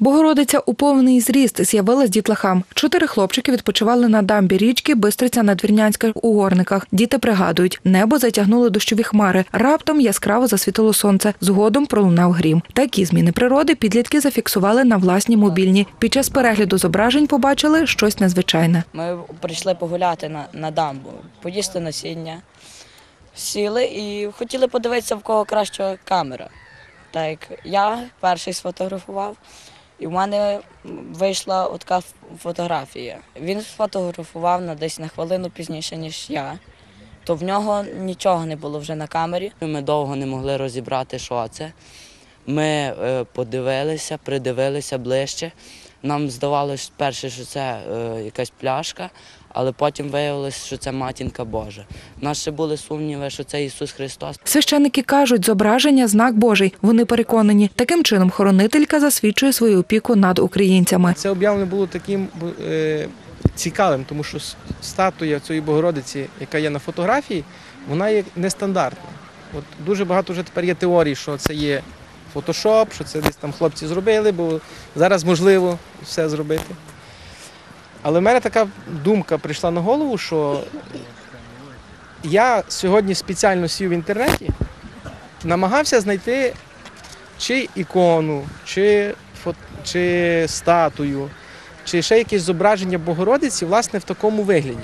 Богородиця у повний зріст з'явилась дітлахам. Чотири хлопчики відпочивали на дамбі річки Бистриця Надвірнянська у горниках. Діти пригадують, небо затягнули дощові хмари. Раптом яскраво засвітило сонце. Згодом пролунав грім. Такі зміни природи підлітки зафіксували на власні мобільні. Під час перегляду зображень побачили щось незвичайне. Ми прийшли погуляти на, на дамбу, поїсти насіння. Сіли і хотіли подивитися, в кого краща камера. Так я перший сфотографував, і в мене вийшла така фотографія. Він сфотографував на десь на хвилину пізніше, ніж я. То в нього нічого не було вже на камері. Ми довго не могли розібрати, що це. Ми е, подивилися, придивилися ближче. Нам здавалося перше, що це е, якась пляшка, але потім виявилося, що це матінка Божа. У нас ще були сумніви, що це Ісус Христос. Священники кажуть, зображення знак Божий. Вони переконані, таким чином хоронителька засвідчує свою опіку над українцями. Це об'явлення було таким е, цікавим, тому що статуя цієї Богородиці, яка є на фотографії, вона є нестандартна. От дуже багато вже тепер є теорій, що це є фотошоп, що це десь там хлопці зробили, бо зараз можливо все зробити. Але в мене така думка прийшла на голову, що я сьогодні спеціально сів в інтернеті, намагався знайти чи ікону, чи, фо- чи статую, чи ще якесь зображення Богородиці, власне, в такому вигляді.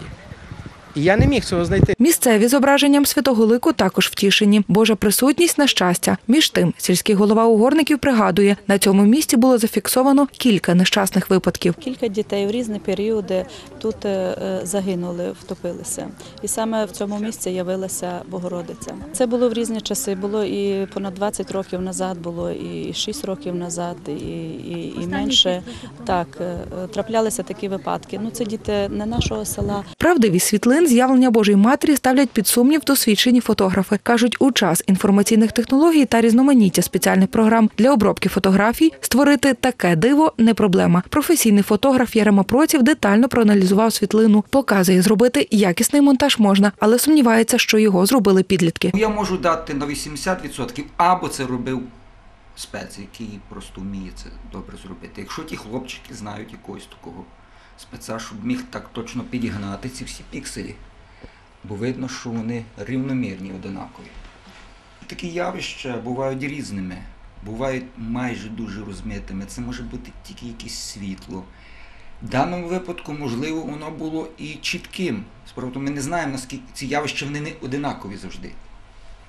І я не міг цього знайти. Місцеві зображенням святого лику також втішені. Божа присутність на щастя. Між тим, сільський голова угорників пригадує, на цьому місці було зафіксовано кілька нещасних випадків. Кілька дітей в різні періоди тут е, е, загинули, втопилися. І саме в цьому місці явилася Богородиця. Це було в різні часи. Було і понад 20 років назад, було і 6 років назад, і, і, і менше. Так, е, траплялися такі випадки. Ну, це діти не нашого села, Правдиві світлин з'явлення Божої матері ставлять під сумнів досвідчені фотографи. кажуть, у час інформаційних технологій та різноманіття спеціальних програм для обробки фотографій створити таке диво не проблема. Професійний фотограф Ярема Проців детально проаналізував світлину. Показує, зробити якісний монтаж можна, але сумнівається, що його зробили підлітки. Я можу дати на 80%, або це робив спец, який просто вміє це добре зробити. Якщо ті хлопчики знають якогось такого спеца, щоб міг так точно підігнати ці всі пікселі, бо видно, що вони рівномірні, одинакові. Такі явища бувають різними, бувають майже дуже розмитими. Це може бути тільки якесь світло. В даному випадку, можливо, воно було і чітким. Справді, ми не знаємо, наскільки ці явища вони не одинакові завжди.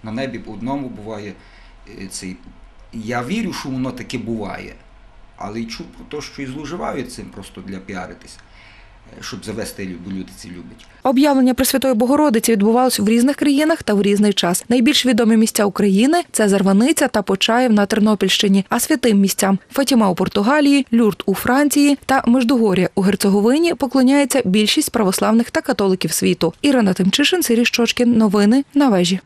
На небі по одному буває е, цей. Я вірю, що воно таке буває, але й чув про те, що і зловживають цим просто для піаритись, е, щоб завести бо люди це люблять. Об'явлення Пресвятої Богородиці відбувалось в різних країнах та в різний час. Найбільш відомі місця України це Зарваниця та Почаїв на Тернопільщині, а святим місцям Фатіма у Португалії, Люрт у Франції та Междугор'я у Герцеговині поклоняється більшість православних та католиків світу. Ірина Тимчишин, Сирій Щочкін. Новини на вежі.